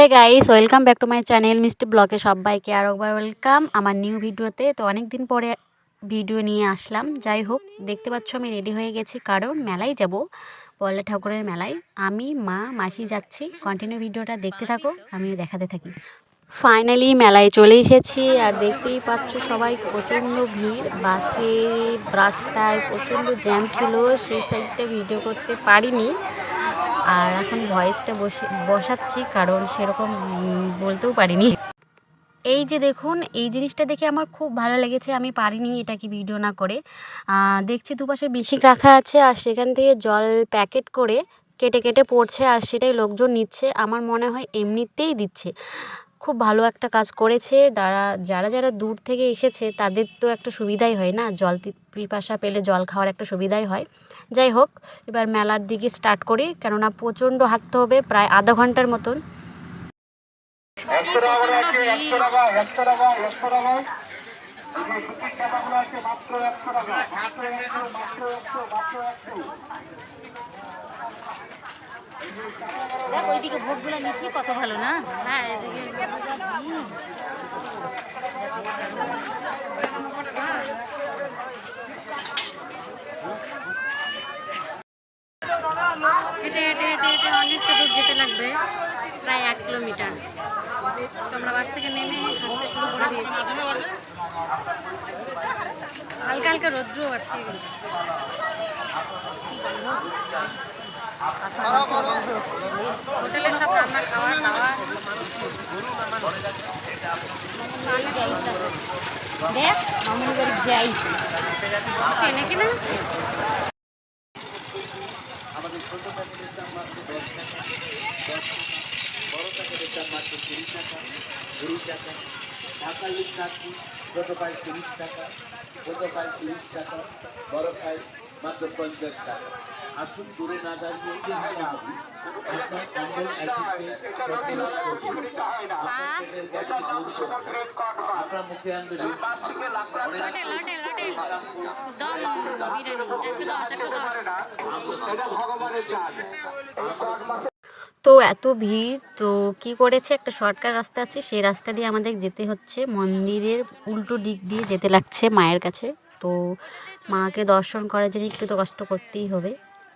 Hey guys welcome back to my channel মিষ্টি ব্লগে সবাইকে আরও একবার ওয়েলকাম আমার নিউ ভিডিওতে তো অনেক দিন পরে ভিডিও নিয়ে আসলাম। যাই হোক, দেখতে পাচ্ছ আমি রেডি হয়ে গেছি, কারণ মেলায় যাব পল্লা ঠাকুরের মেলায়। আমি, মা, মাসি যাচ্ছি কন্টিনিউ ভিডিওটা দেখতে থাকো, আমিও দেখাতে থাকি। ফাইনালি মেলায় চলে এসেছি, আর দেখতেই পাচ্ছ সবাই প্রচণ্ড ভিড়। বাসে, রাস্তায় প্রচণ্ড জ্যাম ছিল, সেই সাইডটা ভিডিও করতে পারিনি। আর এখন ভয়েসটা বসে, বসাচ্ছি কারণ সেরকম বলতেও পারিনি। এই যে দেখুন, এই জিনিসটা দেখে আমার খুব ভালো লেগেছে, আমি পারিনি এটা কি ভিডিও না করে। দেখছি দুপাশে বিশিক রাখা আছে আর সেখান থেকে জল প্যাকেট করে কেটে কেটে পড়ছে আর সেটাই লোকজন নিচ্ছে। আমার মনে হয় এমনিতেই দিচ্ছে। খুব ভালো একটা কাজ করেছে। যারা যারা যারা দূর থেকে এসেছে, তাদের তো একটা সুবিধাই হয় না। জল পিপাসা পেলে জল খাওয়ার একটা সুবিধাই হয়। যাই হোক, এবার মেলার দিকে স্টার্ট করি। কেননা প্রচণ্ড হাঁটতে হবে, প্রায় আধা ঘণ্টার মতন। একশো। দেখ, ওইদিকে ভোটগুলো নিচ্ছি, কত ভালো না? হ্যাঁ এদিকে অনেকটা দূর যেতে লাগবে, প্রায় এক কিলোমিটার। তো বাস থেকে নেমে হাঁটতে শুরু করে দিয়েছি। হালকা হালকা রৌদ্রও আছে। হোটেলে সব রান্না খাওয়া দাওয়া দেখ মামুনি বাড়ি যাই। চেনে কিনা? আমাদের ছোট প্যাকেটের দাম মাত্র দশ টাকা বড় প্যাকেটের দাম মাত্র কুড়ি টাকা কুড়ি টাকা ঢাকা লিখ কাটছি ছোট পাই তিরিশ টাকা ছোট পাই তিরিশ টাকা বড় পাই মাত্র পঞ্চাশ টাকা। আসুন দূরে না দাঁড়িয়ে আপনার মুখে আনবে তো এত ভিড় তো কি করেছে? একটা শর্টকাট রাস্তা আছে সেই রাস্তা দিয়ে আমাদের যেতে হচ্ছে। মন্দিরের উল্টো দিক দিয়ে যেতে লাগছে মায়ের কাছে। তো মাকে দর্শন করার জন্য একটু তো কষ্ট করতেই হবে।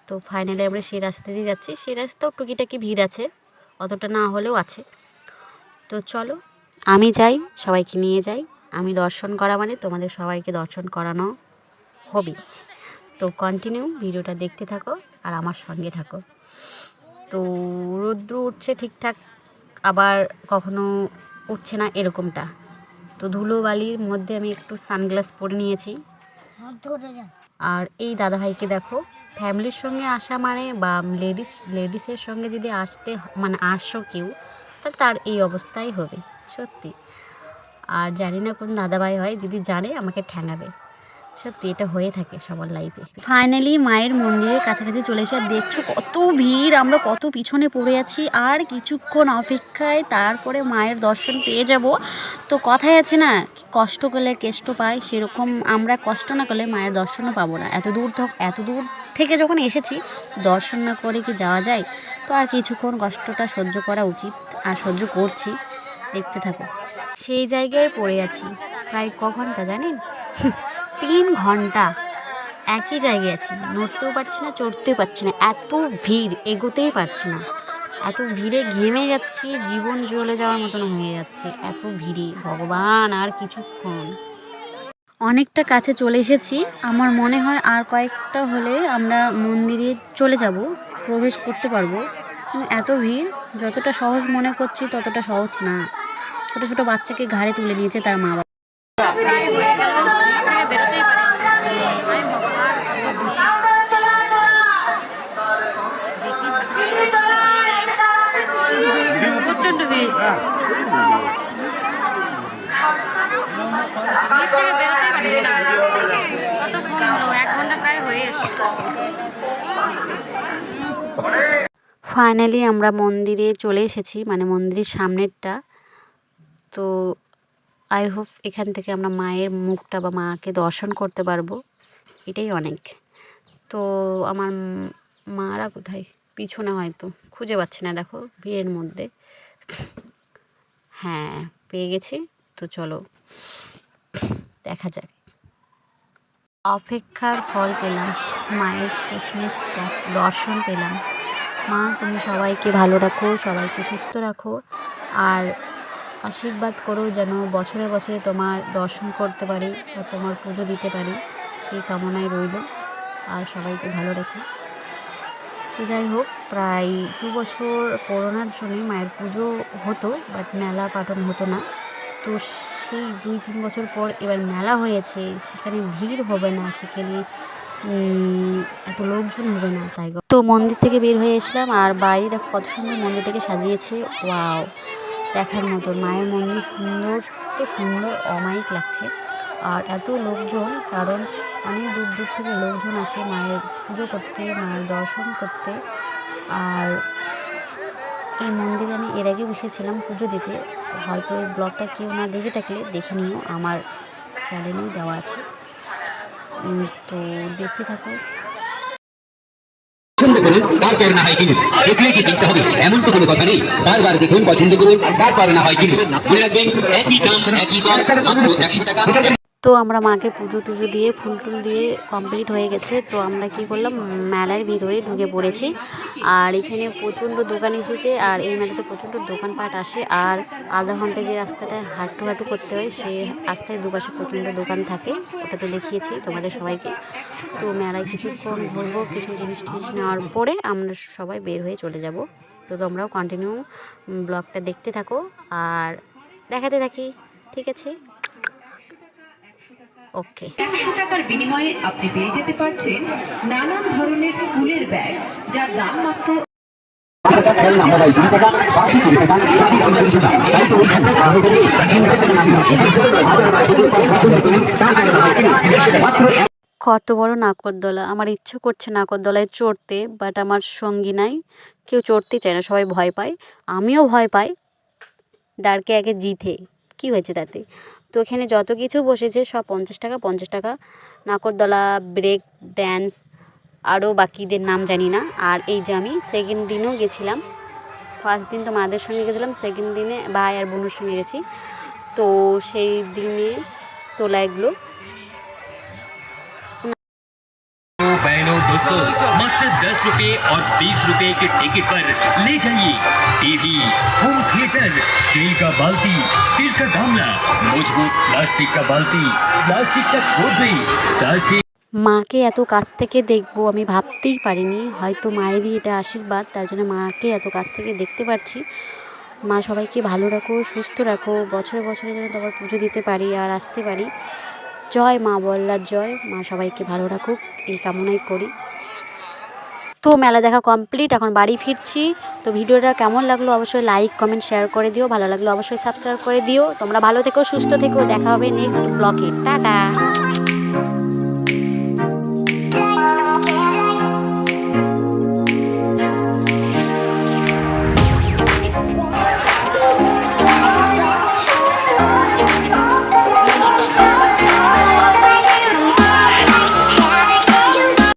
তো ফাইনালি আমরা সেই রাস্তা দিয়ে যাচ্ছি। সেই রাস্তাও টুকিটাকি ভিড় আছে, অতটা না হলেও আছে। তো চলো, আমি যাই, সবাইকে নিয়ে যাই। আমি দর্শন করা মানে তোমাদের সবাইকে দর্শন করানো হবে তো কন্টিনিউ ভিডিওটা দেখতে থাকো আর আমার সঙ্গে থাকো। তো রৌদ্র উঠছে ঠিকঠাক, আবার কখনো উঠছে না এরকমটা। তো ধুলো বালির মধ্যে আমি একটু সানগ্লাস পরে নিয়েছি। আর এই দাদাভাইকে দেখো, ফ্যামিলির সঙ্গে আসা মানে বা লেডিস, লেডিসের সঙ্গে যদি আসতে মানে আসো কেউ, তাহলে তার এই অবস্থাই হবে, সত্যি। আর জানি না কোন দাদাভাই হয়, যদি জানে আমাকে ঠ্যাঙাবে। সত্যি এটা হয়ে থাকে সবার লাইফে ফাইনালি মায়ের মন্দিরের কাছাকাছি চলে এসে আর দেখছ কত ভিড়, আমরা কত পিছনে পড়ে আছি। আর কিছুক্ষণ অপেক্ষায় তারপরে মায়ের দর্শন পেয়ে যাব। তো কথাই আছে না, কষ্ট করলে কেষ্ট পায়, সেরকম আমরা কষ্ট না করলে মায়ের দর্শনও পাবো না। এত দূর এত দূর থেকে যখন এসেছি, দর্শন না করে কি যাওয়া যায়? তো আর কিছুক্ষণ কষ্টটা সহ্য করা উচিত আর সহ্য করছি। দেখতে থাকো। সেই জায়গায় পড়ে আছি। প্রায় ক ঘণ্টা, জানেন? তিন ঘণ্টা। একই জায়গায় আছি। নড়তেও পারছি না, চড়তেও পারছি না। এত ভিড়, এগোতেই পারছি না। এত ভিড়ে ঘেমে যাচ্ছি, জীবন জ্বলে যাওয়ার মতন হয়ে যাচ্ছে। এত ভিড়ে, ভগবান, আর কিছুক্ষণ। অনেকটা কাছে চলে এসেছি। আমার মনে হয় আর কয়েকটা হলে আমরা মন্দিরে চলে যাব, প্রবেশ করতে পারব। এত ভিড়, যতটা সহজ মনে করছি, ততটা সহজ না। ছোট ছোট বাচ্চাকে ঘাড়ে তুলে নিয়েছে তার মা বাবা ফাইনালি আমরা মন্দিরে চলে এসেছি মানে মন্দিরের সামনেরটা। তো আই হোপ এখান থেকে আমরা মায়ের মুখটা বা মাকে দর্শন করতে পারব। এটাই অনেক। তো আমার মারা কোথায়? পিছনে হয়তো। খুঁজে পাচ্ছি না, দেখো ভিড়ের মধ্যে। হ্যাঁ পেয়ে গেছি। তো চলো, দেখা যাক। অপেক্ষার ফল পেলাম। মায়ের শেষমেশ দর্শন পেলাম। মা, তুমি সবাইকে ভালো রাখো, সবাইকে সুস্থ রাখো। আর আশীর্বাদ করো যেন বছরে বছরে তোমার দর্শন করতে পারি বা তোমার পুজো দিতে পারি। এই কামনায় রইল। আর সবাইকে ভালো রেখো। তো যাই হোক, প্রায় দু বছর করোনার জন্যে মায়ের পুজো হতো বাট মেলা পাঠন হতো না। তো সেই দুই তিন বছর পর এবার মেলা হয়েছে, সেখানে ভিড় হবে না, সেখানে এত লোকজন হবে না, তাই তো মন্দির থেকে বের হয়ে এসলাম। আর বাইরে দেখো কত সুন্দর মন্দিরটাকে সাজিয়েছে। ওয়াও! দেখার মতো। মায়ের মন্দির সুন্দর তো সুন্দর, অমায়িক লাগছে। আর এত লোকজন, কারণ অনেক দূর দূর থেকে লোকজন আসে মায়ের পুজো করতে, মায়ের দর্শন করতে। আর এই মন্দিরে আমি এর আগে বসেছিলাম পুজো দিতে। হয়তো এই ব্লগটা কেউ না দেখে থাকলে দেখে নিও, আমার চ্যানেলেই দেওয়া আছে। তো দেখতে থাকো। পছন্দ করুন তারপর না হয় কিনুন দেখলে কি কিনতে হবে? এমন তো কোনো কথা নেই। বারবার দেখুন পছন্দ করুন তারপর না হয় কিনুন মনে রাখবেন, একই দাম, একই দর, মাত্র একশো টাকা। তো আমরা মাকে পুজো টুজো দিয়ে, ফুল টুল দিয়ে কমপ্লিট হয়ে গেছে। তো আমরা কি করলাম, মেলার ভিতরে ঢুকে পড়েছি। আর এখানে প্রচণ্ড দোকান এসেছে, আর এই মেলাতে প্রচণ্ড দোকানপাট আসে। আর আধা ঘণ্টা যে রাস্তাটায় হাঁটু হাঁটু করতে হয়, সে রাস্তায় দুপাশে প্রচণ্ড দোকান থাকে। ওটা তো দেখিয়েছি তোমাদের সবাইকে। তো মেলায় কিছুক্ষণ ঘুরবো, কিছু জিনিস টিনিস নেওয়ার পরে আমরা সবাই বের হয়ে চলে যাব। তো তোমরাও কন্টিনিউ ব্লগটা দেখতে থাকো। আর দেখাতে থাকি, ঠিক আছে? ওকে একশো টাকার বিনিময়ে আপনি পেয়ে যেতে পারছেন নানান ধরনের স্কুলের ব্যাগ যার দাম মাত্র কত বড় নাকরদোলা। আমার ইচ্ছে করছে নাকরদোলায় চড়তে বাট আমার সঙ্গী নাই। কেউ চড়তে চায় না সবাই ভয় পায়। আমিও ভয় পাই। ডারকে আগে জিতে। কী হয়েছে তাতে? তো এখানে যত কিছু বসেছে সব পঞ্চাশ টাকা পঞ্চাশ টাকা। নাকরদলা, ব্রেক, ড্যান্স, আরও বাকিদের নাম জানি না। আর এই যে আমি সেকেন্ড দিনও গেছিলাম। ফার্স্ট দিন তো মাদের সঙ্গে গেছিলাম, সেকেন্ড দিনে ভাই আর বোনের সঙ্গে গেছি। তো সেই দিনে তোলা এগুলো। दोस्तों मात्र दस रुपए और बीस रुपए के टिकट पर ले जाइए टीवी होम थिएटर स्टील का बाल्टी स्टील का गामला मजबूत प्लास्टिक का बाल्टी प्लास्टिक का कुर्सी प्लास्टिक মাকে এত কাছ থেকে দেখবো আমি ভাবতেই পারিনি হয়তো মায়েরই এটা আশীর্বাদ তার জন্য মাকে এত কাছ থেকে দেখতে পারছি মা সবাইকে ভালো রাখো সুস্থ রাখো বছরে বছরে যেন তোমার পুজো দিতে পারি আর আসতে পারি জয় মা বল্লার জয় মা সবাইকে ভালো রাখুক এই কামনাই করি তো মেলা দেখা কমপ্লিট এখন বাড়ি ফিরছি। তো ভিডিওটা কেমন লাগল অবশ্যই লাইক কমেন্ট শেয়ার করে দিও। ভালো লাগল অবশ্যই সাবস্ক্রাইব করে দিও। তোমরা ভালো থেকো, সুস্থ থেকো। দেখা হবে নেক্সট ব্লগে টাটা!